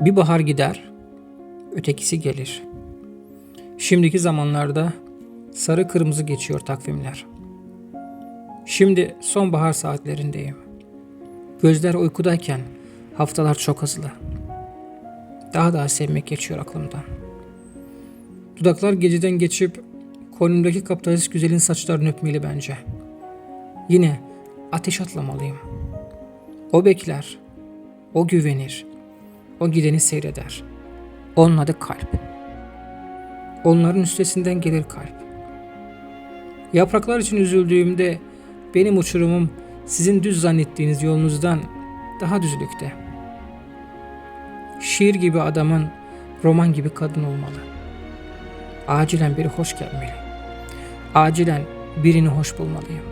Bir bahar gider, ötekisi gelir. Şimdiki zamanlarda sarı kırmızı geçiyor takvimler. Şimdi sonbahar saatlerindeyim. Gözler uykudayken haftalar çok hızlı. Daha daha sevmek geçiyor aklımdan. Dudaklar geceden geçip koynumdaki kapitalist güzelin saçlarını öpmeli bence. Yine ateş atlamalıyım. O bekler, o güvenir, o gideni seyreder. Onun adı kalp. Onların üstesinden gelir kalp. Yapraklar için üzüldüğümde benim uçurumum sizin düz zannettiğiniz yolunuzdan daha düzlükte. Şiir gibi adamın roman gibi kadın olmalı. Acilen biri hoş gelmeli. Acilen birini hoş bulmalıyım.